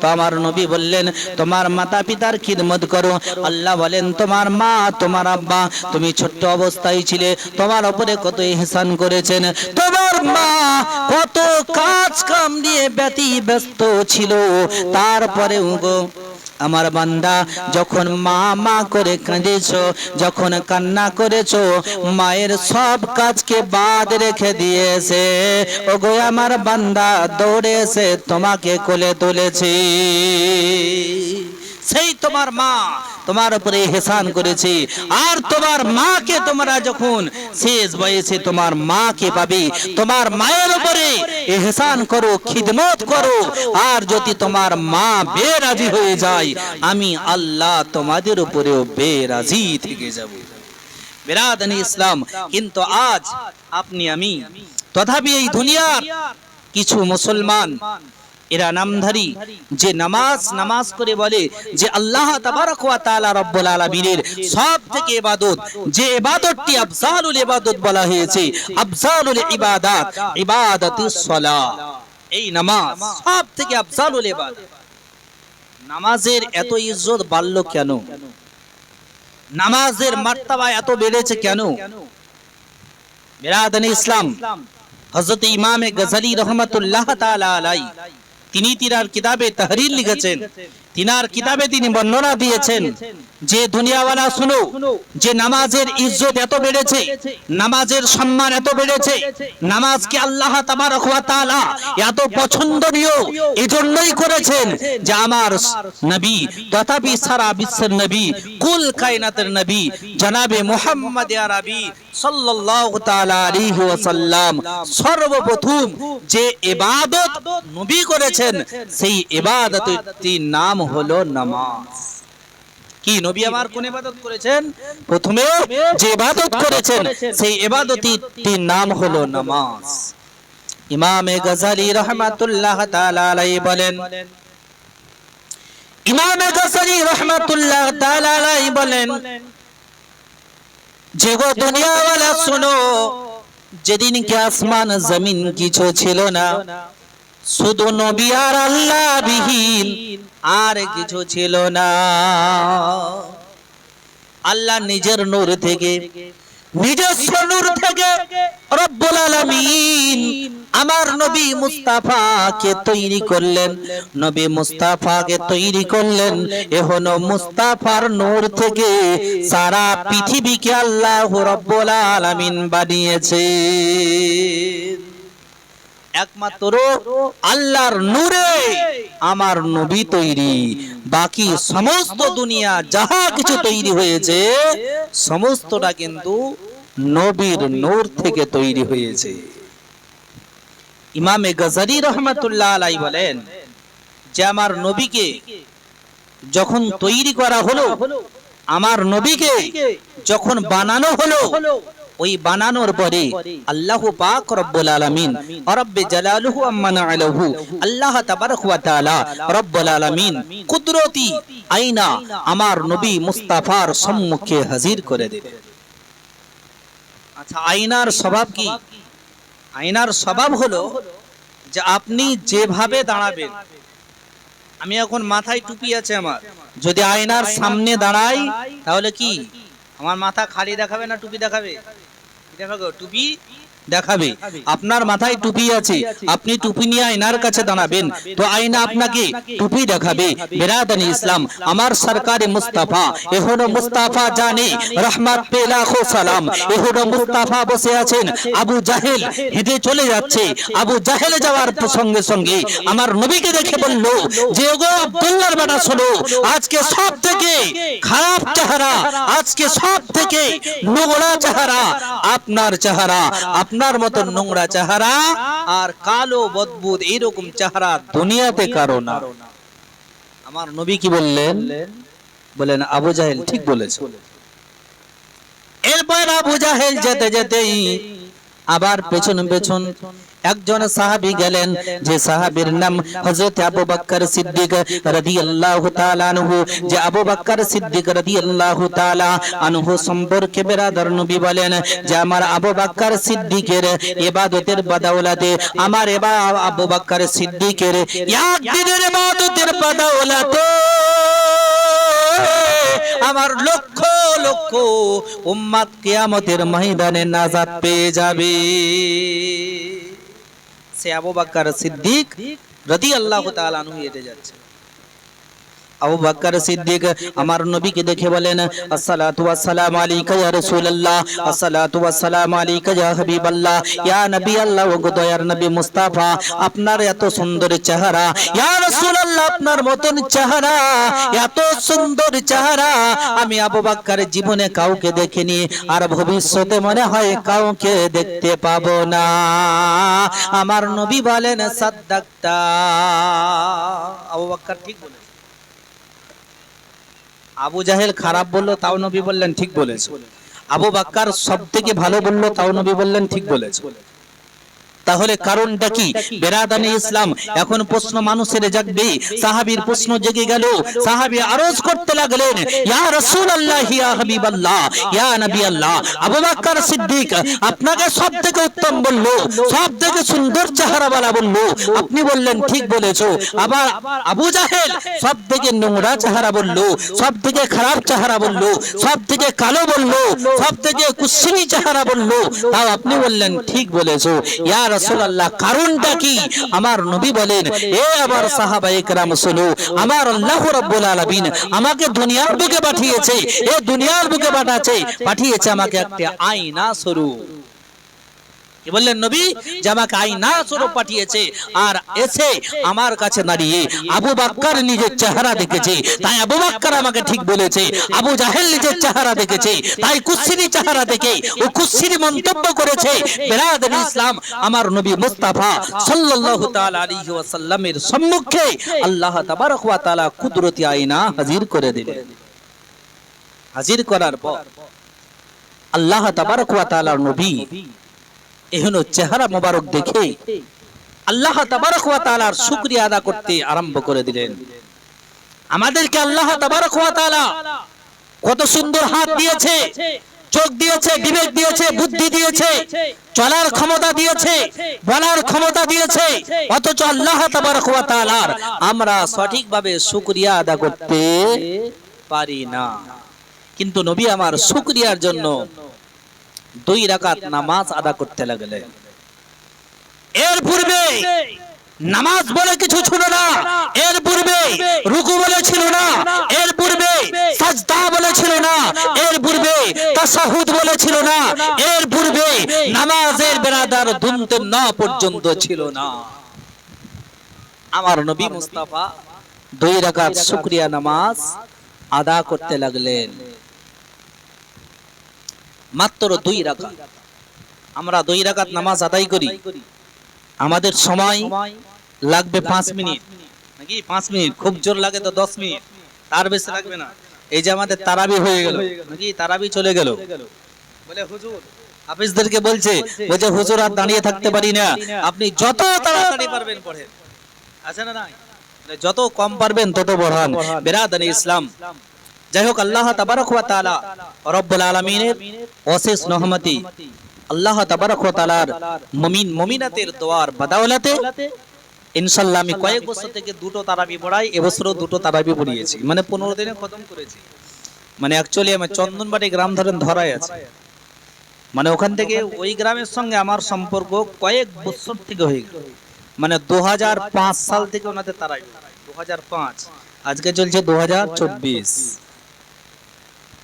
তো আমার নবী বললেন, তোমার মাতা পিতার খিদমত করো। আল্লাহ বলেন, তোমার মা, তোমার আব্বা, তুমি ছোট্ট অবস্থায় ছিলে, তোমার উপরে কত ইহসান করেছেন। তোমার মা কত কাজ কাম দিয়ে ব্যতি ব্যস্ত ছিল। তারপরেও গো আমার বান্দা, যখন মা মা করে কাঁদেছ, যখন কান্না করেছ, মায়ের সব কাজকে বাদ রেখে দিয়েছে। ও গো আমার বান্দা, দৌড়েছে, তোমাকে কোলে তুলেছি। সেই তোমার মা তোমার উপরে হেসান করেছে। আর তোমার মাকে তোমরা যখন শেষ বয়সে তোমার মাকে পাবে, তোমার মায়ের উপরে এহসান করো, খিদমত করো। আর যদি তোমার মা বেরাজি হয়ে যায়, আমি আল্লাহ তোমাদের উপরেও বেরাজি থেকে যাব। বেরাদানি ইসলাম, কিন্তু আজ আপনি আমি, তথাপি এই দুনিয়ার কিছু মুসলমান এরা নামধারী। যে নামাজ নামাজ করে বলে যে আল্লাহ তাআলা সব থেকে ইবাদত, যে ইবাদতটি আফজালুল ইবাদত বলা হয়েছে, আফজালুল ইবাদাত ইবাদাতুস এই নামাজ সব থেকে আফজালুল নামাজের এত ইজ্জত বাড়লো কেন? নামাজের মার্তাবা এত বেড়েছে কেন? ইসলাম, হযরত ইমামে গজলি রহমাতুল্লাহ তাআলা তিনি তিনার কিতাবে তাহরির লিখেছেন। তিনার কিতাবে তিনি বর্ণনা দিয়েছেন। যে দুনিয়াওয়ালা শুনো যে নামাজের ইজ্জত এত বেড়েছে নামাজের সম্মান এত বেড়েছে নামাজকে আল্লাহ তাআলা এত পছন্দনীয় এজন্যই করেছেন যে আমার নবী তথাপি সারা বিশ্বের নবী কুল কায়নাতের নবী জনাবে মুহাম্মদ আরবি সাল্লাল্লাহু তাআলা আলাইহি ওয়াসাল্লাম সর্বপ্রথম যে ইবাদত নবী করেছেন সেই ইবাদতটির নাম হলো নামাজ। কি? নবী আমার কোন ইবাদত করেছেন? প্রথমে যে ইবাদত করেছেন সেই ইবাদতটির নাম হলো নামাজ। ইমামে গজালি রহমাতুল্লাহ তাআলা আলাইহি বলেন। ইমামে গজালি রহমাতুল্লাহ তাআলা আলাইহি বলেন যে গো দুনিয়াওয়ালা শুনো যেদিন কি আসমান জমিন কিছু ছিল না শুধু নবী আর আল্লাহ বিহীন আর কিছু ছিল না। আল্লাহ নিজের নূর থেকে, নিজস্ব নূর থেকে রব্বুল আলামিন আমার নবী মুস্তাফাকে তৈরি করলেন। নবী মুস্তাফাকে তৈরি করলেন। এখন মুস্তাফার নূর থেকে সারা পৃথিবীকে আল্লাহ রব্বুল আলামিন বানিয়েছে। একমাত্র আল্লাহর নূরে আমার নবী তৈরি। বাকি সমস্ত দুনিয়া যাহা কিছু তৈরি হয়েছে, সমস্তটা কিন্তু নবীর নূর থেকে তৈরি হয়েছে। ইমামে গজারি রহমাতুল্লাহ আলাই বলেন, যে আমার নবীকে যখন তৈরি করা হলো, আমার নবীকে যখন বানানো হলো ওই বানানোর পরে আল্লাহ পাক রব্বুল আলামিন রব্বে জালালুহু আম্মানা আলাহু আল্লাহ তাবারক ওয়া তাআলা রব্বুল আলামিন কুদরতি আইনা আমার নবী মুস্তাফার সম্মুখে হাজির করে দেবে। আচ্ছা আয়নার স্বভাব কি? আয়নার স্বভাব হলো যে আপনি যেভাবে দাঁড়াবেন, আমি এখন মাথায় টুপি আছে আমার, যদি আয়নার সামনে দাঁড়াই, তাহলে কি? আমার মাথা খালি দেখাবে না টুপি দেখাবে? কি to টুপি দেখাবে। আপনার মাথায় টুপি আছে। আপনি টুপি নিয়ে আয়নার কাছে দাঁড়াবেন। তো আয়না আপনাকে টুপি দেখাবে। বেরাদানি ইসলাম, আমার সরকারি মুস্তাফা এহনো মুস্তাফা জানে, রহমত পে লাখো সালাম। এহনো মুস্তাফা বসে আছেন। আবু জাহেল হেঁটে চলে যাচ্ছে। আবু জাহেল যাওয়ার সঙ্গে সঙ্গে আমার নবীকে দেখে বলল, যে ওগো আব্দুল্লাহর বেটা, শোনো, আজকে সব থেকে খারাপ চেহারা, আজকে সব থেকে নোংরা চেহারা, আপনার চেহারা আপনার মতো নোংরা চেহারা আর কালো বদবুদ এইরকম চেহারা দুনিয়াতে কারও না। আমার নবী কি বললেন? বলেন আবু জাহেল, ঠিক বলেছে। এরপর আবু জাহেল যেতে যেতেই আবার পেছন পেছন একজন সাহাবী গেলেন, যে সাহাবীর নাম হযরত আবু বকর সিদ্দিক রাদিয়াল্লাহু তাআলা আনহু। যে আবু বকর সিদ্দিক রাদিয়াল্লাহু তাআলা আনহু সম্পর্কে বেরাদার নবী বলেন, যে আমার আবু বকর সিদ্দিকের ইবাদতের বদৌলতে, আমার এবা আবু বকর সিদ্দিকের একদিনের ইবাদতের বদৌলতে আমার লক্ষ লক্ষ উম্মাদ কিয়ামতের ময়দানে নাজাত পেয়ে যাবে। সে আবু বাক্কার সিদ্দিক রদি আল্লাহ তালু হেঁটে যাচ্ছে। আবু বকর সিদ্দিক আমার নবীকে দেখে বলেন, আসসালাতু ওয়াসসালামু আলাইকা ইয়া রাসূলুল্লাহ, আসসালাতু ওয়াসসালামু আলাইকা ইয়া হাবিবাল্লাহ, ইয়া নবী আল্লাহ ও দয়ার নবী মুস্তাফা, আপনার এত সুন্দর চেহারা, ইয়া রাসূলুল্লাহ, আপনার মতন চেহারা, এত সুন্দর চেহারা, আমি আবু বকর জীবনে কাউকে দেখিনি, আর ভবিষ্যতে মনে হয় কাউকে দেখতে পাবো না। আমার নবী বলেন, সাদ্দাকতা। আবু বকর ঠিক বলেছে। আবু জাহেল খারাপ বলল, তাও নবী বললেন, ঠিক বলেছে। আবু বাক্কার সব থেকে ভালো বলল, তাও নবী বললেন, ঠিক বলেছে। তাহলে কারণটা কি? বেরাদানি ইসলাম এখন প্রশ্ন মানুষের জাগবে সাহাবীর প্রশ্ন জেগে গেল সাহাবী আরজ করতে লাগলেন ইয়া রাসূলুল্লাহ ইয়া হাবিবাল্লাহ ইয়া নবী আল্লাহ আবু বকর সিদ্দিক আপনাকে সব থেকে উত্তম বলল সব থেকে সুন্দর চেহারাওয়ালা বলল। আপনি বললেন ঠিক বলেছ। আবার আবু জাহেল সব থেকে নোংরা চেহারা বলল সব থেকে খারাপ চেহারা বলল সব থেকে কালো বলল সব থেকে কুশ্চিনি চেহারা বলল। তাও আপনি বললেন ঠিক বলেছ। ইয়া রাসূলুল্লাহ কারণটা কি? আমার নবী বলেন এ আমার সাহাবায়ে কেরাম সোনু আমার আল্লাহ রাব্বুল আলামিন আমাকে দুনিয়ার বুকে পাঠিয়েছে এ দুনিয়ার বুকে পাঠাচ্ছে পাঠিয়েছে আমাকে একটা আয়না স্বরূপ। কি বললেন নবী? যে আমাকে আইনা স্বরূপ পাঠিয়েছে আর এসে আমার কাছে দাঁড়িয়ে আবু বাক্কার নিজের চেহারা দেখেছে। তাই আবু বাক্কার আমাকে ঠিক বলেছে। আবু জাহেল নিজের চেহারা দেখেছে। তাই কুচ্ছিরি চেহারা দেখে ও কুচ্ছিরি মন্তব্য করেছে বেরাদুল ইসলাম আমার নবী মুস্তাফা সাল্লাল্লাহু তাআলা আলাইহি ওয়াসাল্লামের সম্মুখে আল্লাহ তাবারক ওয়া তাআলা কুদরতি আয়না হাজির করে দিলেন। হাজির করার পর আল্লাহ তাবারক ওয়া তাআলার নবী এহনো চেহারা মোবারক দেখে আল্লাহ তাবারক ওয়া তাআলার শুকরিয়া আদা করতে আরম্ভ করে দিলেন। আমাদেরকে আল্লাহ তাবারক ওয়া তাআলা কত সুন্দর হাত দিয়েছে, চোখ দিয়েছে, বিবেক দিয়েছে, বুদ্ধি দিয়েছে, চলার ক্ষমতা দিয়েছে, বলার ক্ষমতা দিয়েছে, অথচ আল্লাহ তাবারক ওয়া তাআলার আমরা সঠিকভাবে শুকরিয়া আদা করতে পারি না। কিন্তু নবী আমার শুকরিয়ার জন্য দুই রাকাত নামাজ আদা করতে লাগলেন এর পূর্বে নামাজ বলে কিছু ছিল না। এর পূর্বে রুকু বলে ছিল না। এর পূর্বে সাজদা বলে ছিল না। এর পূর্বে তাসাহুদ বলে ছিল না। এর পূর্বে নামাজের বেরাদার দুনতে না পর্যন্ত ছিল না। আমার নবী মুস্তাফা দুই রাকাত শুকরিয়া নামাজ আদা করতে লাগলেন। মাত্র দুই রাকাত। আমরা দুই রাকাত নামাজ আদায় করি। আমাদের সময় লাগবে পাঁচ মিনিট। নাকি? পাঁচ মিনিট। খুব জোর লাগে তো দশ মিনিট। তার বেশি লাগবে না। এই যে আমাদের তারাবি হয়ে গেল। নাকি? তারাবি চলে গেল। বলে হুজুর হাফিজদেরকে বলছে বলছে হুজুর আর দাঁড়িয়ে থাকতে পারি না। আপনি যত তাড়াতাড়ি পারবেন পড়েন। আছে না নাই? যত কম পারবেন তত বড়ান বেরাদানি ইসলাম। যাই হোক আল্লাহ তাবারক ওয়া তাআলা রব্বুল আলামিনের অশেষ রহমতি, আল্লাহ তাবারক ওয়া তাআলার মুমিন মুমিনাতের দোয়ার বদৌলতে ইনশাআল্লাহ আমি কয়েক বছর থেকে দুটো তারাবি পড়াই, এবছরও দুটো তারাবি পড়িয়েছি মানে 15 দিনে খতম করেছি। মানে অ্যাকচুয়ালি আমার চন্দনবাড়ি গ্রাম ধরেন ধরাই আছে। মানে ওখান থেকে ওই গ্রামের সঙ্গে আমার সম্পর্ক কয়েক বছর থেকে হয়ে গেল। মানে 2005 সাল থেকে ওনাদের তারাবি। 2005 আজকে চলছে 2024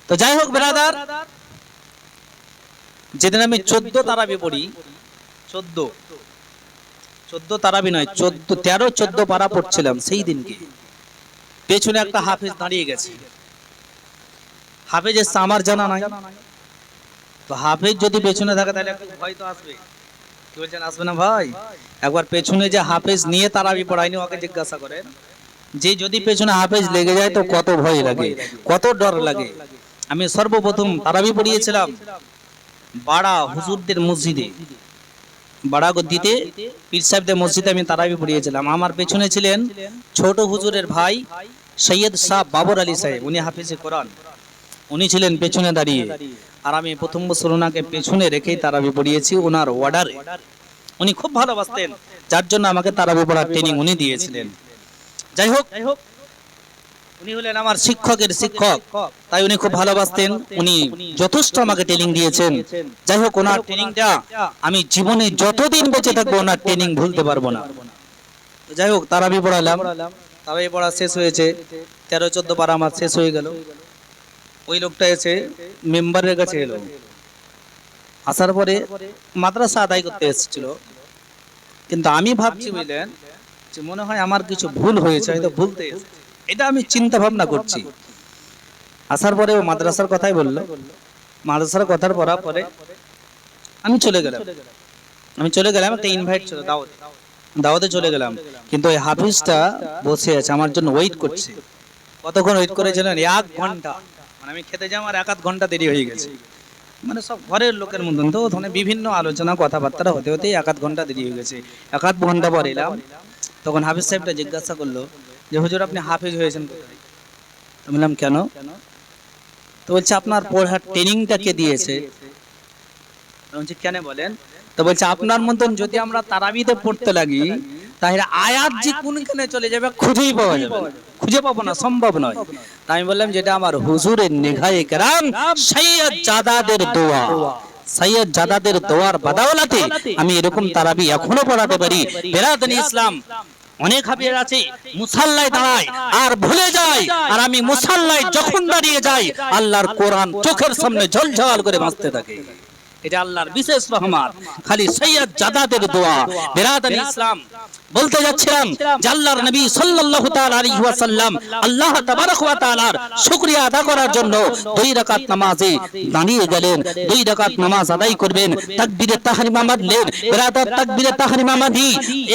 তো যাই হোক ব্রাদার যেদিন আমি চোদ্দ তারাবি পড়ি চোদ্দ চোদ্দ তারাবি নয় চোদ্দ তেরো চোদ্দ পারা পড়ছিলাম সেই দিনকে। পেছনে একটা হাফেজ দাঁড়িয়ে গেছে। হাফেজ এসছে আমার জানা নাই। তো হাফেজ যদি পেছনে থাকে তাহলে একটু ভয় তো আসবে। কি বলছেন আসবে না ভাই? একবার পেছনে যে হাফেজ নিয়ে তারাবি পড়ায়নি ওকে জিজ্ঞাসা করেন। যে যদি পেছনে হাফেজ লেগে যায় তো কত ভয় লাগে কত ডর লাগে। আমি সর্বপ্রথম তারাবি পড়িয়েছিলাম বাড়া হুজুরদের মসজিদে। বাড়াগদ্দিতে পীর সাহেবদের মসজিদে আমি তারাবি পড়িয়েছিলাম। আমার পেছনে ছিলেন ছোট হুজুরের ভাই সৈয়দ শাহ বাবর আলী সাহেব, উনি হাফিজে কোরআন। উনি ছিলেন পেছনে দাঁড়িয়ে। আর আমি প্রথম বছর ওনাকে পেছনে রেখেই তারাবি পড়িয়েছি, ওনার অর্ডারে উনি খুব ভালোবাসতেন, যার জন্য আমাকে তারাবি পড়ার ট্রেনিং উনি দিয়েছিলেন। যাই হোক যাই হোক হলেন আমার শিক্ষকের শিক্ষক। তাই উনি খুব ভালোবাসতেন। উনি যথেষ্ট আমাকে ট্রেনিং দিয়েছেন। যাই হোক, ওনার ট্রেনিংটা আমি জীবনে যতদিন বেঁচে থাকব, ওনার ট্রেনিং ভুলতে পারব না। যাই হোক তারাবি পড়ালাম। তারাবি পড়া শেষ হয়েছে। তেরো, চোদ্দ পারা আমার শেষ হয়ে গেল। ওই লোকটা এসে মেম্বারের কাছে এলো। আসার পরে মাদ্রাসা আদায় করতে এসেছিল। কিন্তু আমি ভাবছি বুঝলেন যে মনে হয় আমার কিছু ভুল হয়েছে, হয়তো ভুলতে এসেছে। এটা আমি চিন্তা ভাবনা করছি। আসার পরে ও মাদ্রাসার কথাই বলল। মাদ্রাসার কথার পড়ার পরে আমি চলে গেলাম। আমি চলে গেলাম, একটা ইনভাইট ছিল দাওয়াত। দাওয়াতে চলে গেলাম। কিন্তু ওই হাফিজটা বসে আছে, আমার জন্য ওয়েট করছে। কতক্ষণ ওয়েট করেছিলেন? এক ঘণ্টা। মানে আমি খেতে যাই আমার এক আধ ঘণ্টা দেরি হয়ে গেছে। মানে সব ঘরের লোকের মতন তো, ওখানে বিভিন্ন আলোচনা, কথাবার্তা হতে হতে এক আধ ঘণ্টা দেরি হয়ে গেছে। এক আধ ঘণ্টা পর এলাম। তখন হাফিজ সাহেবটা জিজ্ঞাসা করল যে হুজুর আপনি হাফিজ হয়েছেন আমি বললাম কেন? তো বলছে আপনার পড়ার ট্রেনিংটা কে দিয়েছে? বলছি কেন বলেন? তো বলছে আপনার মতন যদি আমরা তারাবিতে পড়তে লাগি তাহলে আয়াত যে কোনখানে চলে যাবে খুঁজেই পাওয়া যাবে খুঁজে পাবো না সম্ভব নয়। তাই আমি বললাম যেটা আমার হুজুরের নেঘায়ে কেরাম সৈয়দ জাদাদের দোয়া। সৈয়দ জাদাদের দোয়ার বাদাওলাতে আমি এরকম তারাবি এখনও পড়াতে পারি। বেরাদনী ইসলাম অনেক হাবিয়ার আছে, মুসাল্লায় দাঁড়ায়, আর ভুলে যায়। আর আমি মুসাল্লায় যখন দাঁড়িয়ে যাই, আল্লাহর কোরআন চোখের সামনে ঝলঝল করে বাঁচতে থাকে। এটা আল্লাহর বিশেষ রহমত। খালি সৈয়দ জাদাদের দোয়া। বেরাদান ইসলাম। বলতে যাচ্ছিলাম যে আল্লাহর নবী সাল্লাল্লাহু তাআলা আলাইহি ওয়াসাল্লাম আল্লাহ তাবারক ওয়া তাআলার শুকরিয়া আদা করার জন্য দুই রাকাত নামাজে দাঁড়িয়ে গেলেন। দুই রাকাত নামাজ আদায় করবেন। তাকবীরে তাহরিমা মারলেন। বেরাদার তাকবীরে তাহরিমা মাদি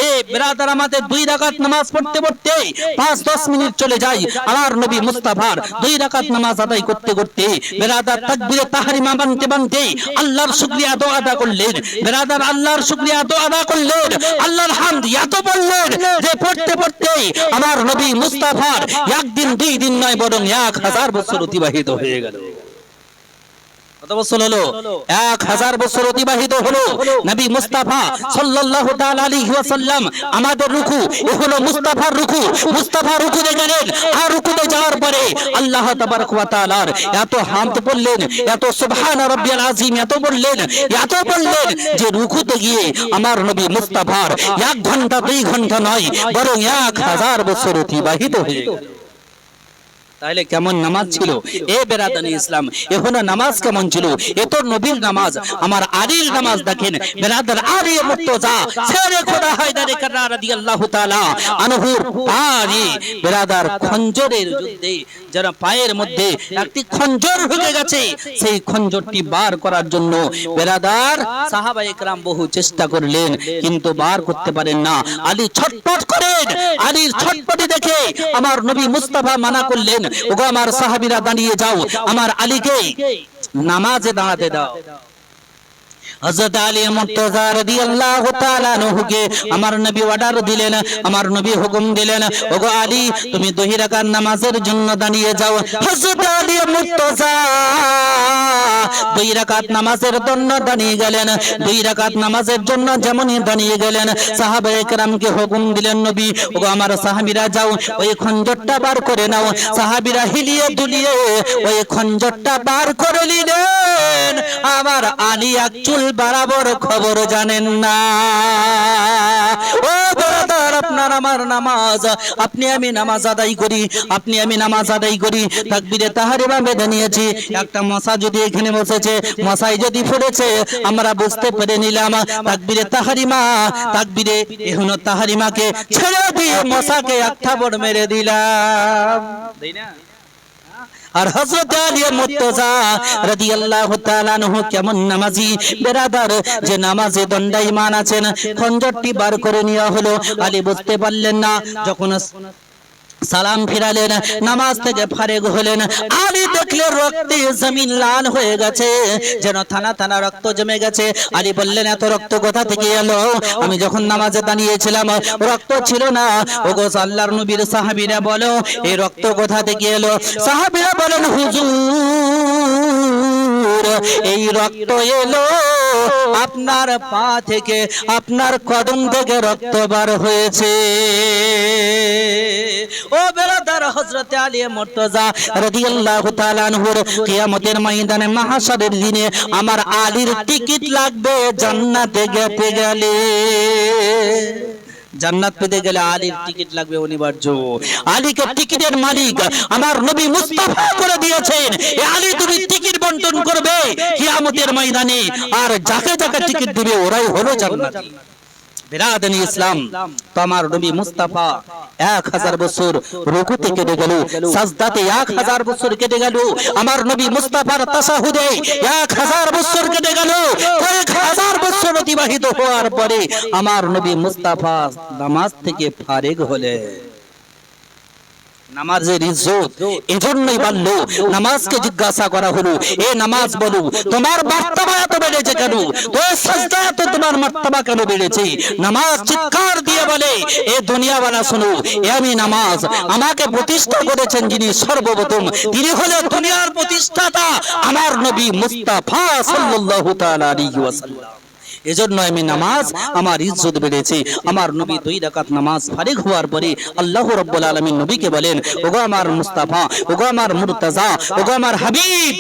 এ বেরাদার আমাদের দুই রাকাত নামাজ পড়তে পড়তে 5 10 মিনিট চলে যায়। আমার নবী মুস্তাফার দুই রাকাত নামাজ আদায় করতে করতে বেরাদার তাকবীরে তাহরিমা মানতে মানতে আল্লাহর শুকরিয়া তো আদা করলেন? বেরাদার আল্লাহর শুকরিয়া তো আদা করলেন? আল্লাহর হামদ এত বললেন যে পড়তে পড়তে আমার নবী মুস্তাফার একদিন, দুই দিন নয়, বরং এক হাজার বছর অতিবাহিত হয়ে গেল। কত বছর হলো? এক হাজার বছর অতিবাহিত হলো। নবী মুস্তাফা সাল্লাল্লাহু তাআলা আলাইহি ওয়াসাল্লাম আমাদের রুকু এ হলো মুস্তাফার রুকু। মুস্তাফা রুকুতে গেলেন আর রুকুতে যাওয়ার পরে আল্লাহ তাবারক ওয়া তাআলার এত হামদ বললেন এত সুবহান রাব্বিয়াল আযীম এত বললেন এত বললেন যে রুকুতে গিয়ে আমার নবী মুস্তাফার এক ঘণ্টা দুই ঘণ্টা নয় বরং এক হাজার বছর অতিবাহিত হয়ে গেল। তাহলে কেমন নামাজ ছিল? এ বেরাদানি ইসলাম এখনও নামাজ কেমন ছিল? এ তো নবীর নামাজ। আমার আলীর নামাজ দেখেন, বেরাদার আলী মুর্তজা, ছেড়ে খোদা হায়দারে কাররা রাদিয়াল্লাহু তাআলা আনহুর পায়ে বেরাদার খঞ্জরের যুদ্ধে, যারা পায়ের মধ্যে একটি খঞ্জর ঢুকে গেছে, সেই খঞ্জরটি বার করার জন্য বেরাদার সাহাবা একরাম বহু চেষ্টা করলেন, কিন্তু বার করতে পারেন না। আলী ছটপট করেন, আলীর ছটপটি দেখে আমার নবী মুস্তাফা মানা করলেন ওগো আমার সাহাবিরা দাঁড়িয়ে যাও আমার আলীকে নামাজে দাঁড়াতে দাও। হযরত আলী মুর্তজা রাদিয়াল্লাহু তাআলা আনহুকে আমার নবী অর্ডার দিলেন, আমার নবী হুকুম দিলেন, ওগো আলী, তুমি দুই রাকাত নামাজের জন্য দাঁড়িয়ে যাও। হযরত আলী মুর্তজা দুই রাকাত নামাজের জন্য দাঁড়িয়ে গেলেন, দুই রাকাত নামাজের জন্য যেমনই দাঁড়িয়ে গেলেন সাহাবায়ে কেরামকে হুকুম দিলেন, নবী, ওগো আমার সাহাবীরা যাও, ওই খঞ্জরটা বার করে নাও। সাহাবীরা হিলিয়ে দুলিয়ে ওই খঞ্জরটা বার করে নিলেন। আমার আলী এক চুল বরাবর খবর জানেন না। ও বরাবর আপনার আমার নামাজ। আপনি আমি নামাজ আদায় করি, আপনি আমি নামাজ আদায় করি। তাকবীরে তাহারিমা বেঁধে নিয়েছি। একটা মশা যদি এখানে বসেছে, মশাই যদি ফুটেছে, আমরা বুঝতে পেরে নিলাম, তাকবীরে তাহারিমা, তাকবীরে এখনও তাহারিমাকে ছেড়ে দিয়ে মশাকে এক থাবড় মেরে দিলাম। আর হযরত আলী মুর্তজা রাদিয়াল্লাহু তাআলা আনহু কেমন নামাজি? বেরাদার, যে নামাজে দণ্ডায়মান আছেন, খঞ্জরটি বার করে নেওয়া হলো। আলী বুঝতে পারলেন না, যখন সালাম ফিরালেন, নামাজ থেকে ফারেক হলেন। আলী দেখলে রক্তে জমিন লাল হয়ে গেছে, যেন থানা থানা রক্ত জমে গেছে। আলী বললেন, এত রক্ত কোথা থেকে এলো? আমি যখন নামাজে দাঁড়িয়েছিলাম, রক্ত ছিল না। ওগো আল্লাহর নবীর সাহাবীরা বলো, এই রক্ত কোথা থেকে এলো? সাহাবীরা বলেন, হুজুর এই রক্ত এলো আপনার পা থেকে, আপনার কদম থেকে রক্ত বার হয়েছে। ও বেরাদার হযরতে আলী মুর্তজা রাদিয়াল্লাহু তাআলা আনহুর কিয়ামতের ময়দানে মাহশারের দিনে আমার আলীর টিকিট লাগবে, জান্নাতে যেতে গেলে। জান্নাত পেতে গেলে আলীর টিকিট লাগবে অনিবার্য। আলীকে টিকিটের মালিক আমার নবী মুস্তাফা করে দিয়েছেন। আলী তুমি টিকিট বন্টন করবে কিয়ামতের ময়দানে। আর যাকে যাকে টিকিট দিবে ওরাই হলো জান্নাতি। নবী এক হাজার বছর কেটে গেল হাজার বছর অতিবাহিত হওয়ার পরে আমার নবী মুস্তাফা নামাজ থেকে ফারেক হলে নামাজের ইজ্জত এজন্যই নামাজকে জিজ্ঞাসা করা হলো এ নামাজ বলো তোমার এত বেড়েছে কেন? তো সাজদা এত তোমার মার্তবা কেন বেড়েছে? নামাজ চিৎকার দিয়ে বলে এ দুনিয়াওয়ালা শোনো এ আমি নামাজ আমাকে প্রতিষ্ঠা করেছেন যিনি সর্বপ্রথম তিনি হলেন দুনিয়ার প্রতিষ্ঠাতা আমার নবী মুস্তাফা সাল্লাল্লাহু তাআলা আলাইহি ওয়াসাল্লাম। এজন্য আমি নামাজ, আমার ইজ্জত বেড়েছে। আমার নবী দুই রাকাত নামাজ ফারিগ হওয়ার পরে আল্লাহ রাব্বুল আলামিন নবীকে বলেন, ওগো আমার মুস্তাফা, ওগো আমার মুরতাজা, ওগো আমার হাবিব।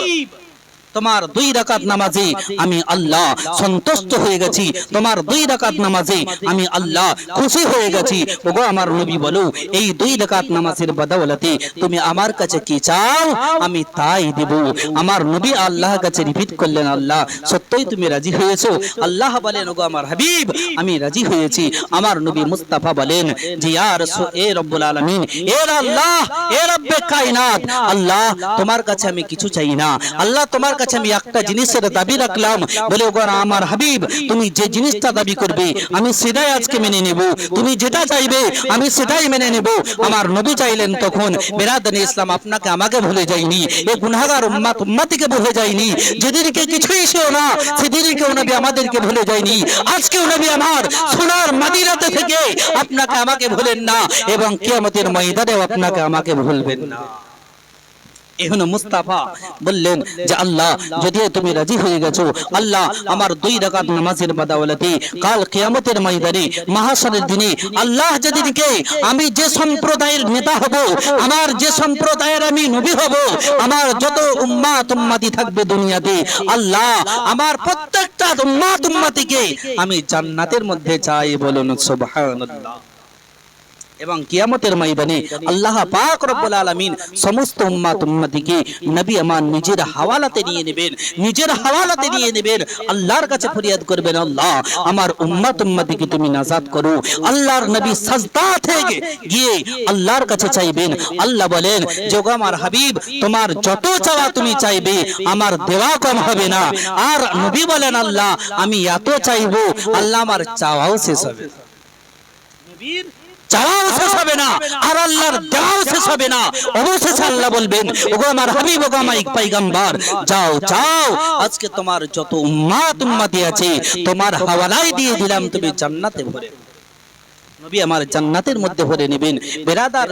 তোমার দুই রাকাত নামাজে আমি আল্লাহ সন্তুষ্ট হয়ে গেছি। তোমার দুই রাকাত নামাজে আমি আল্লাহ খুশি হয়ে গেছি। ওগো আমার নবী বলো, এই দুই রাকাত নামাজের বদৌলতে তুমি আমার কাছে কি চাও? আমি তাই দেব। আমার নবী আল্লাহর কাছে রিপিট করলেন, আল্লাহ, সত্যই তুমি রাজি হয়েছো? আল্লাহ বলেন, ওগো আমার হাবিব, আমি রাজি হয়েছি। আমার নবী মুস্তাফা বলেন, যে রাসূল, এ রব্বুল আলামিন, এ আল্লাহ, এ রব্বে কায়নাত। আল্লাহ, তোমার কাছে আমি কিছু চাই না। আল্লাহ তোমার কাছে আমি একটা জিনিসের দাবি রাখলাম। বলে, ওগো আমার হাবিব, তুমি যে জিনিসটা দাবি করবে, আমি সেটাই আজকে মেনে নেব। তুমি যেটা চাইবে, আমি সেটাই মেনে নেব। আমার নবী চাইলেন তখন বেরাদানি ইসলাম, আপনাকে আমাকে ভুলে যায়নি। এ গুনাহগার উম্মাত উম্মাতিকে ভুলে যায়নি। যেদিনকে কিছুই ছিল না সেদিনকে নবী আমাদেরকে ভুলে যায়নি। আজকেও নবী আমার সোনার মাদিনাতে থেকে আপনাকে আমাকে ভুলেন না এবং কিয়ামতের ময়দানেও আপনাকে আমাকে ভুলবেন না। এখন মুস্তাফা বললেন যে আল্লাহ, যদিও তুমি রাজি হয়ে গেছো, আল্লাহ আমার দুই রাকাত নামাজের বাদাওয়ালাতে কাল কিয়ামতের ময়দানে, মাহাশরের দিনে আল্লাহ যেদিনকে আমি যে সম্প্রদায়ের নেতা হব, আমার যে সম্প্রদায়ের আমি নবী হব, আমার যত উম্মাত উম্মাতি থাকবে দুনিয়াতে, আল্লাহ আমার প্রত্যেকটা উম্মাত উম্মাতিকে আমি জান্নাতের মধ্যে চাই বলুন, সুবহানাল্লাহ। এবং কিয়ামতের ময়দানে আল্লাহ পাক রব্বুল আলামিন সমস্ত উম্মাত উম্মতিকে নবী আমার নিজের হাওয়ালাতে নিয়ে নেবেন, নিজের হাওয়ালাতে নিয়ে নেবেন। আল্লাহর কাছে ফরিয়াদ করবেন, আল্লাহ, আমার উম্মাত উম্মতিকে তুমি নাজাত করো। আল্লাহর নবী সাজদা থেকে গিয়ে আল্লাহর কাছে চাইবেন। আল্লাহ বলেন যোগ আমার হাবিব, তোমার যত চাওয়া তুমি চাইবে, আমার দেওয়া কম হবে না। আর নবী বলেন, আল্লাহ, আমি এত চাইব, আল্লাহ আমার চাওয়াও শেষ হবে। নবীর চাওয়াও শেষ হবে না। আর আল্লাহর দেওয়াও শেষ হবে না। অবশেষে আল্লাহ বলবেন ওগো আমার হাবিব ওগো আমার পয়গম্বর যাও যাও আজকে তোমার যত উম্মাত উম্মাতি আছে তোমার হাওয়ালাই দিয়ে দিলাম তুমি জান্নাতে ভরে নবী। আমার জান্নাতের মধ্যে ভরে নেবেন। বেরাদার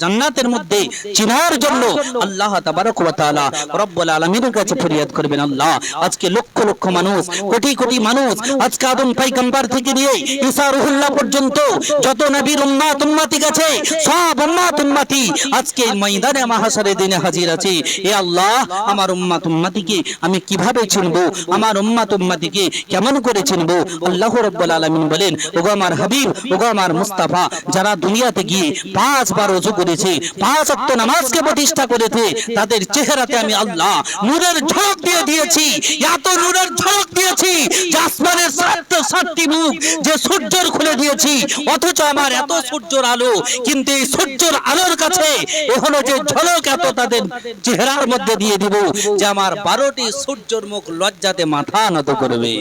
জান্নাতের মধ্যে চিনার জন্য আল্লাহ তাবারক ওয়া তাআলা রব্বুল আলামিনের কাছে ফরিয়াদ করবেন আল্লাহ। আজকে লক্ষ লক্ষ মানুষ, কোটি কোটি মানুষ আজকে আদম পয়গম্বর থেকে নিয়ে ঈসা রুহুল্লাহ পর্যন্ত যত নবীর উম্মাত উম্মতি গেছে সব উম্মাত, উম্মতি আজকে ময়দানে মাহশারে দিনে হাজির আছে। এ আল্লাহ, আমার উম্মাত, উম্মতিকে আমি কীভাবে চিনবো? আমার উম্মাত, উম্মতিকে কেমন করে চিনবো? আল্লাহ রাব্বুল আলামিন বলেন, ওগো আমার হাবিব, ওগো আমার মুস্তাফা, যারা দুনিয়াতে গিয়ে পাঁচবার ওযু করেছে পাঁচ নামাজকে প্রতিষ্ঠা করেছে, তাদের চেহারাতে আমি আল্লাহ নূরের ঝলক দিয়ে দিয়েছি, এত নূরের ঝলক দিয়েছি যে আসমানের সাত সাতটি মুখ যে সূর্যর খুলে দিয়েছি, অথচ আমার এত সূর্যর আলো, কিন্তু এই সূর্যর আলোর কাছে এখনও যে ঝলক এত তাদের চেহারার মধ্যে দিয়ে দিব যে আমার বারোটি সূর্যর মুখ লজ্জাতে মাথা নত করবে।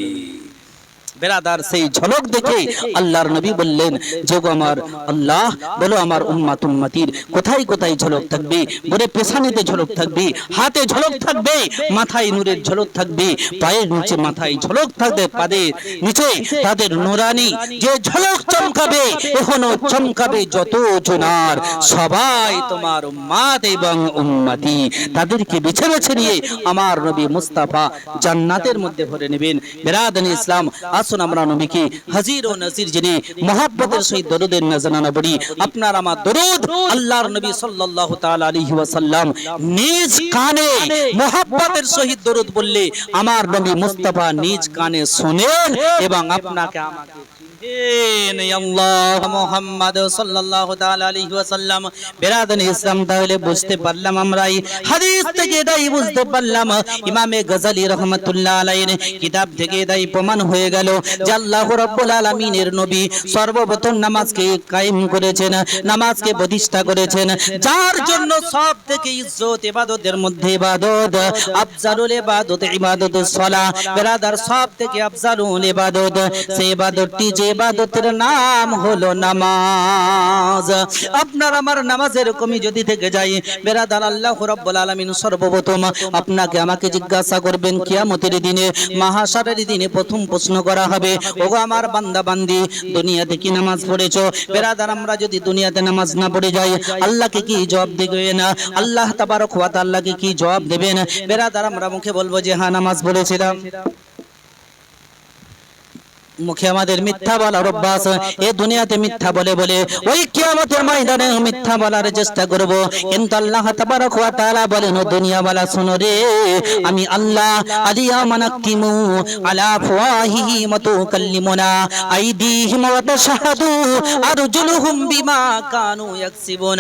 বেরাদার সেই ঝলক দেখে আল্লাহর নবী বললেন, যে গো আমার আল্লাহ, বলো আমার উম্মাত উম্মাতির, কোথায় কোথায় ঝলক থাকবে? বলে পেছানিতে ঝলক থাকবে, হাতে ঝলক থাকবে, মাথায় নূরের ঝলক থাকবে, পায়ের নিচে মাথায় ঝলক থাকবে, পাদের নিচে তাদের নুরানি, যে ঝলক চমকাবে, এখনও চমকাবে যত জনার। সবাই তোমার উম্মাত এবং উম্মাতি, তাদেরকে বেছে বেছে নিয়ে আমার নবী মুস্তাফা জান্নাতের মধ্যে ভরে নেবেন। বেরাদানি ইসলাম আসুন আমরা নবীকে হাজির ও নাজির যিনি মহাব্বতের সহিত দরুদের নাজানা পড়ি। আপনার আমার দরুদ আল্লাহর নবী সাল্লাল্লাহু তাআলা আলাইহি ওয়াসাল্লাম নিজ কানে মহাব্বতের সহিত দরুদ বললে আমার নবী মুস্তাফা নিজ কানে শোনেন এবং আপনাকে আমাকে সর্বপ্রথম নামাজকে কায়েম করেছেন, নামাজকে প্রতিষ্ঠা করেছেন। যার জন্য সব থেকে ইজ্জত, ইবাদতের মধ্যে ইবাদত, আফজালুল ইবাদত, ইবাদতুস সালাহ। বেরাদার সব থেকে আফজালুল ইবাদত, সেই ইবাদতটি যে ইবাদতের নাম হলো নামাজ। আপনার আমার নামাজের কমি যদি থেকে যাই বেরাদার আল্লাহ রাব্বুল আলামিন সর্বপ্রথম আপনাকে আমাকে জিজ্ঞাসা করবেন, কিয়ামতের দিনে, মাহাশারের দিনে প্রথম প্রশ্ন করা হবে, ওগো আমার বান্দা বান্দি দুনিয়াতে কি নামাজ পড়েছো? বেরাদার, আমরা যদি দুনিয়াতে নামাজ না পড়ে যাই, আল্লাহকে কি জবাব দেবে না? আল্লাহ তাবারক ওয়া তাআলাকে কি জবাব দেবেন? বেরাদার, আমরা মুখে বলব যে হ্যাঁ নামাজ পড়েছিলাম। মুখে আমাদের মিথ্যা বলার অভ্যাস এ দুনিয়াতে মিথ্যা বলে বলে ওই কিয়ামতের ময়দানে মিথ্যা বলার চেষ্টা করব। কিন্তু আল্লাহ তাবারক ওয়া তাআলা বলেন, ও দুনিয়া वाला শুনো রে, আমি আল্লাহ মানাকিমু আলা আইদিহিম ওয়া তাশহাদু আরজুলুহুম বিমা কানু ইয়াকসিবুন।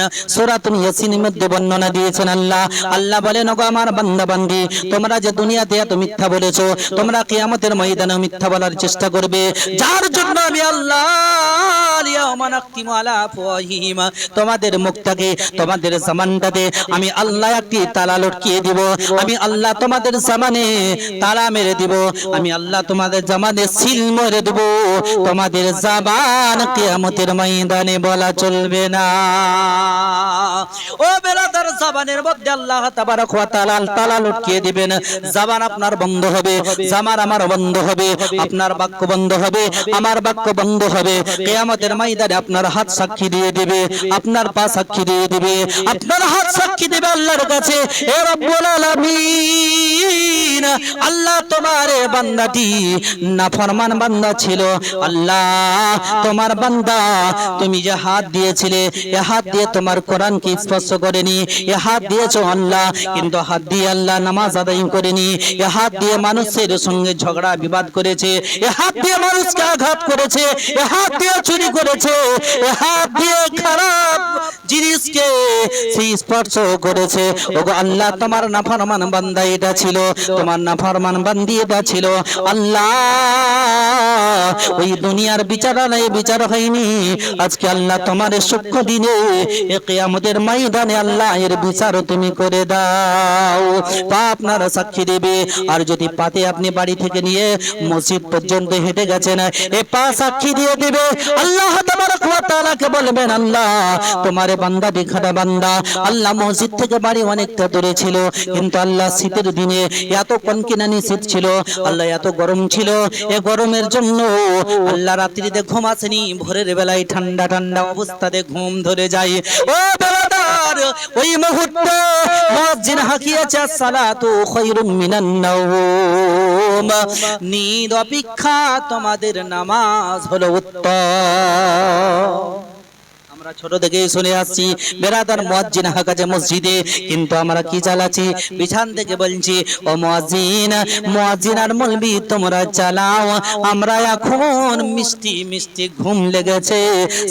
মধ্যে বর্ণনা দিয়েছেন আল্লাহ। আল্লাহ বলেন, ওগো আমার বান্দা বান্দি তোমরা যে দুনিয়াতে এত মিথ্যা বলেছ, তোমরা কিয়ামতের ময়দানে মিথ্যা বলার চেষ্টা করবে। যার জন্য আমি আল্লাহ তোমাদের মুখটাকে, তোমাদের জামানটাতে আমি আল্লাহ একটি তালা লটকিয়ে দিব। আমি আল্লাহ তোমাদের জামানে তালা মেরে দিব। আমি আল্লাহ তোমাদের জামানে সিল মেরে দেব। তোমাদের জাবান কিয়ামতের ময়দানে বলা চলবে না। ও বেলাদার জাবানের মধ্যে আল্লাহ তাবারক ওয়া তাআলা তালা লটকিয়ে দিবেন। জাবান আপনার বন্ধ হবে, জামার আমার বন্ধ হবে, আপনার বাক্য বন্ধ হবে আমার বাক্য বন্ধ হবে। কিয়ামতের ময়দানে আপনার হাত সাক্ষী দিয়ে দিবে আপনার পা সাক্ষী দিয়ে দিবে আপনার হাত সাক্ষী দিবে আল্লাহর কাছে। এ রব্বুল আলামিন আল্লাহ তোমার বান্দাটি নাফরমান বান্দা ছিল। আল্লাহ তোমার বান্দা তুমি যে হাত দিয়েছিলে এ হাত দিয়ে তোমার কোরআনকে স্পর্শ করেনি এ হাত দিয়েছ আল্লাহ কিন্তু হাত দিয়ে আল্লাহ নামাজ আদায় করেনি এ হাত দিয়ে মানুষের সঙ্গে ঝগড়া বিবাদ করেছে এ হাত দিয়ে মানুষকে আঘাত করেছে, এ হাত দিয়ে চুরি করেছে, এ হাত দিয়ে খারাপ জিনিসকে সেই স্পর্শ করেছে। ওগো আল্লাহ, তোমার নাফরমান বান্দা এটা ছিল, তোমার নাফরমান বান্দি এটা ছিল। আল্লাহ, ওই দুনিয়ার বিচারালয়ে বিচার হয়নি। আজকে আল্লাহ তোমার সূক্ষ্ম দিনে, এ কিয়ামতের ময়দানে আল্লাহ এর বিচার তুমি করে দাও। পা আপনার সাক্ষী দেবে। আর যদি পাতে আপনি বাড়ি থেকে নিয়ে মসজিদ পর্যন্ত হেঁটে গেছেন এ পা সাক্ষী দিয়ে দিবে। আল্লাহ তাআলাকে বলবেন, আল্লাহ, তোমার বান্দা দেখাটা বান্দা। আল্লাহ মসজিদ থেকে বাড়ি অনেকটা দূরে ছিল, কিন্তু আল্লাহ শীতের দিনে এত কনকিনানি শীত ছিল, আল্লাহ এত গরম ছিল। এ গরমের জন্য আল্লাহ রাত্রিতে ঘুম আসেনি, ভোরের বেলায় ঠান্ডা ঠান্ডা অবস্থাতে ঘুম ধরে যায়। ও বেলাদার ওই মুহূর্তে মুয়াজ্জিন হাকিয়েছে সালাতু খায়রুম মিনান নাওম। নিদ অপেক্ষা তোমাদের নামাজ হলো উত্তম। আমরা ছোট থেকে শুনে আসছি, বেরাদার মুয়াজ্জিন হাকাজে মসজিদে। কিন্তু আমরা কি চালাচ্ছি? বিছান থেকে বলছি, ও মুয়াজ্জিন মুয়াজ্জিন আর মলবি, তোমরা চালাও। আমরা এখন মিষ্টি মিষ্টি ঘুম লেগেছে।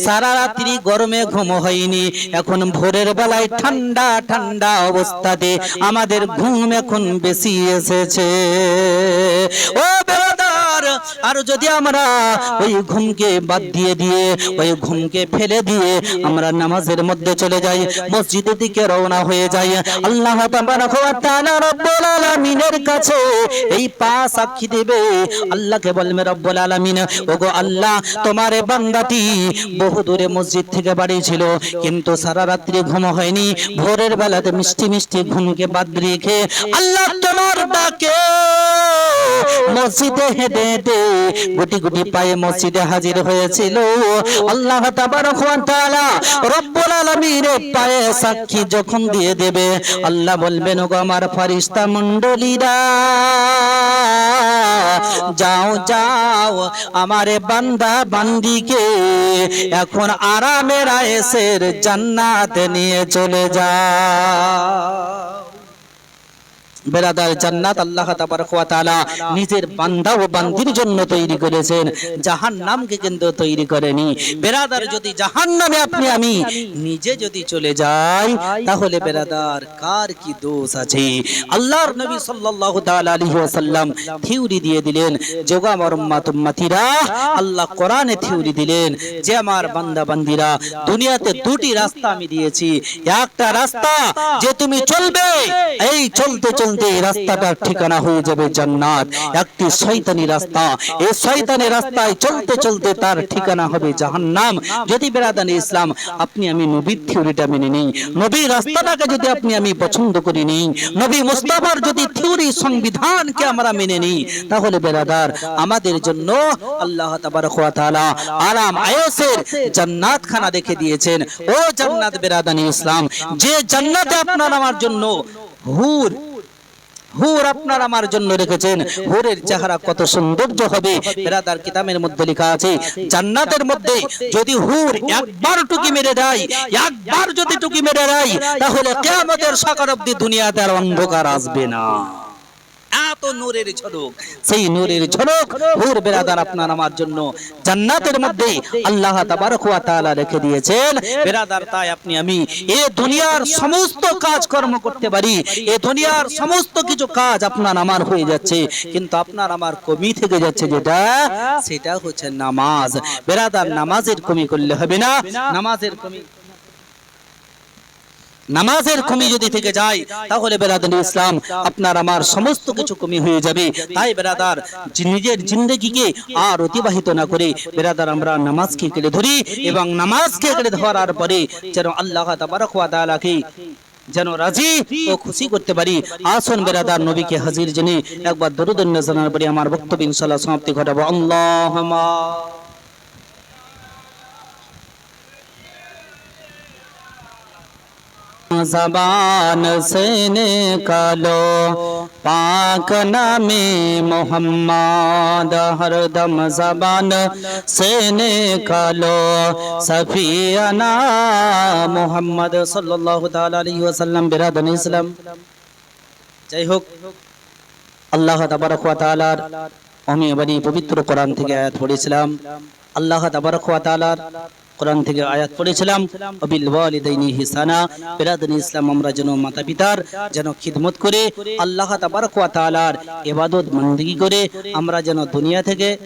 সারা রাত্রি গরমে ঘুম হয়নি। এখন ভোরের বেলায় ঠান্ডা ঠান্ডা অবস্থাতে আমাদের ঘুম এখন বেশি এসেছে। ও আর যদি আমরা ওই ঘুমকে বাদ দিয়ে দিয়ে, ওই ঘুমকে ফেলে দিয়ে আমরা নামাজের মধ্যে চলে যাই, মসজিদের দিকে রওনা হয়ে যাই, আল্লাহ রব্বুল কাছে এই পা সাক্ষী দেবে। আল্লাহকে বলবে, রব্বুল আলামিন, ওগো আল্লাহ, তোমার বান্দাটি বহু দূরে মসজিদ থেকে বাড়ি ছিল, কিন্তু সারা রাত্রি ঘুম হয়নি। ভোরের বেলাতে মিষ্টি মিষ্টি ঘুমকে বাদ রেখে আল্লাহ তোমার ডাকে মসজিদে হেঁটে হেঁটে গুটি গুটি পায়ে মসজিদে হাজির হয়েছিল। আল্লাহ তাবারক ওয়া তাআলা রব্বুল আলামিনের পায়ে সাক্ষী যখন দিয়ে দেবে, আল্লাহ বলবেন, ওগো আমার ফেরেশতা মণ্ডলীরা, যাও যাও, আমারে বান্দা বান্দিকে এখন আরামের আয়েসের জান্নাতে নিয়ে চলে যাও বেরাদার জান্নাত আল্লাহ তাআলা নিজের বান্দা ও বান্দির জন্য তৈরি করেছেন। জাহান্নামকে কিন্তু তৈরি করেনি। বেরাদার যদি জাহান্নামে আপনি আমি নিজে যদি চলে যাই, তাহলে বেরাদার কার কি দোষ আছে? আল্লাহর নবী সাল্লাল্লাহু তাআলা আলাইহি ওয়াসাল্লাম দিয়ে দিলেন যোগা আমার উম্মাত আল্লাহ কোরআনে থিওরি দিলেন যে আমার বান্দা বান্দিরা দুনিয়াতে দুটি রাস্তা আমি দিয়েছি। একটা রাস্তা যে তুমি চলবে, এই চলতে চলতে এই রাস্তাটার ঠিকানা হয়ে যাবে জান্নাত। একটি শয়তানি রাস্তা। এই শয়তানি রাস্তায় চলতে চলতে তার ঠিকানা হবে জাহান্নাম। যদি বেরাদানি ইসলাম, আপনি আমি নবীর থিওরিটা মেনে নেই। নবীর রাস্তাটাকে যদি আপনি আমি পছন্দ করি নেই। নবী মুস্তাফার যদি থিওরি, সংবিধানকে আমরা মেনে নিই, তাহলে বেরাদার, আমাদের জন্য আল্লাহ তাবারক ওয়া তাআলা আরাম আয়েসের জান্নাত খানা দেখে দিয়েছেন। ও জান্নাত বেরাদানি ইসলাম, যে জান্নাতে আপনার আমার জন্য হুর হুর আপনার আমার জন্য রেখেছেন। হুরের চেহারা কত সৌন্দর্য হবে। বেরাদার কিতাবের মধ্যে লেখা আছে, জান্নাতের মধ্যে যদি হুর একবার টুকি মেরে দেয়, একবার যদি টুকি মেরে দেয়, তাহলে কিয়ামতের সকাল অব্দি দুনিয়াতে আর অন্ধকার আসবে না। এত নূরের ঝলক। সেই নূরের ঝলক হুর বেরাদার আপনার আমার জন্য। জান্নাতের মধ্যে আল্লাহ তাবারক ওয়া তাআলা রেখে দিয়েছেন। বেরাদার তাই আপনি আমি এ দুনিয়ার সমস্ত কাজ কর্ম করতে পারি। এ দুনিয়ার সমস্ত কিছু কাজ আপনার আমার হয়ে যাচ্ছে। কিন্তু আপনার আমার কমি থেকে যাচ্ছে যেটা সেটা হচ্ছে নামাজ। বেরাদার নামাজের কমি করলে হবে না। নামাজের কমি নামাজের কমি যদি থেকে যায়, তাহলে বেরাদার ইসলাম আপনার আমার সমস্ত কিছু কমি হয়ে যাবে। তাই বেরাদার নিজের জিন্দগিকে আর অতিবাহিত না করে বেরাদার আমরা নামাজকে কেড়ে ধরি এবং নামাজকে কেড়ে ধরার পরে যেন আল্লাহ তাবারক যেন রাজি ও খুশি করতে পারি। আসন বেরাদার নবীকে হাজির জেনে একবার দরুদ জানার পরে আমার বক্তব্য ইনশাআল্লাহ সমাপ্তি ঘটাবো। আল্লাহুম্মা জবান সেন কালো পাক নামে মোহাম্মদ হরদম জবান সেন কালো সফিয়ানা মোহাম্মদ সাল্লাল্লাহু তাআলা আলাইহি ওয়াসাল্লাম বিরাদান ইসলাম যাই হোক আল্লাহ তাবারক ওয়া তাআলার আমি এবারে পবিত্র কোরআন থেকে আয়াত পড়েছিলাম আল্লাহ তাবারক ওয়া তাআলার কোরআন থেকে আয়াত পড়েছিলাম ইসলাম আমরা যেন মাতা পিতার যেন খিদমত করে আল্লাহ তাবারক ওয়া তাআলার ইবাদত বندگی করে আমরা যেন দুনিয়া থেকে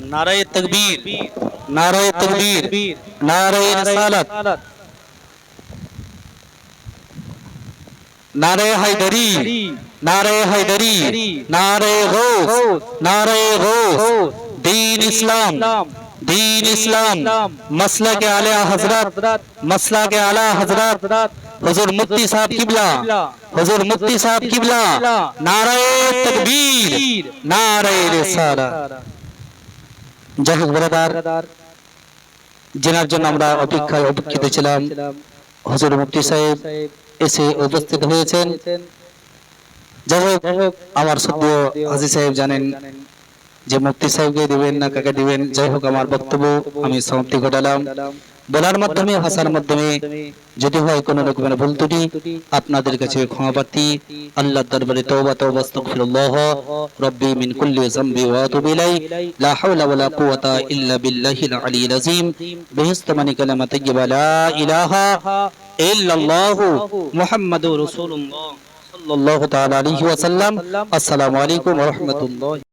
নারায় তাকবীর নারায়ে তাকবীর নারায়ে রিসালাত নারায়ে হায়দারি নারে হায়দারি নারে গৌস নারে গৌস দীন ইসলাম দীন ইসলাম মসলা के आला हजरत मसला के आला हजरत हुजूर मुफ्ती साहब किबला हुजूर मुफ्ती साहब किबला नारे तकबीर नारे रिसालात যাই হোক ব্রাদার জেনার জন্য আমরা অপেক্ষায় অপেক্ষিত ছিলাম হজুর মুফতি সাহেব এসে উপস্থিত হয়েছেন যাই হোক আমার সদ্য হাজি সাহেব জানেন যে মুফতি সাহেবকে দিবেন না কাকে দিবেন যাই হোক আমার বক্তব্য আমি সমাপ্তি ঘটালাম। বলার মাধ্যমে ভাষার মাধ্যমে যদি হয় কোনো রকমের ভুল ত্রুটি আপনাদের কাছে ক্ষমা প্রার্থী আল্লাহর দরবারে তওবা তওবা আস্তাগফিরুল্লাহ রব্বি মিন কুল্লি যামবি ওয়া আতুবু ইলাই লা হাওলা ওয়ালা কুওয়াতা ইল্লা বিল্লাহিল আলিয়্যিল আযীম বিহিস্তমানি কালামা তাইয়্যিবা লা ইলাহা ইল্লাল্লাহু মুহাম্মাদুর রাসূলুল্লাহ। সাল্লাল্লাহু তাআলা আলাইহি ওয়াসাল্লাম আসসালামু আলাইকুম ওয়া রাহমাতুল্লাহ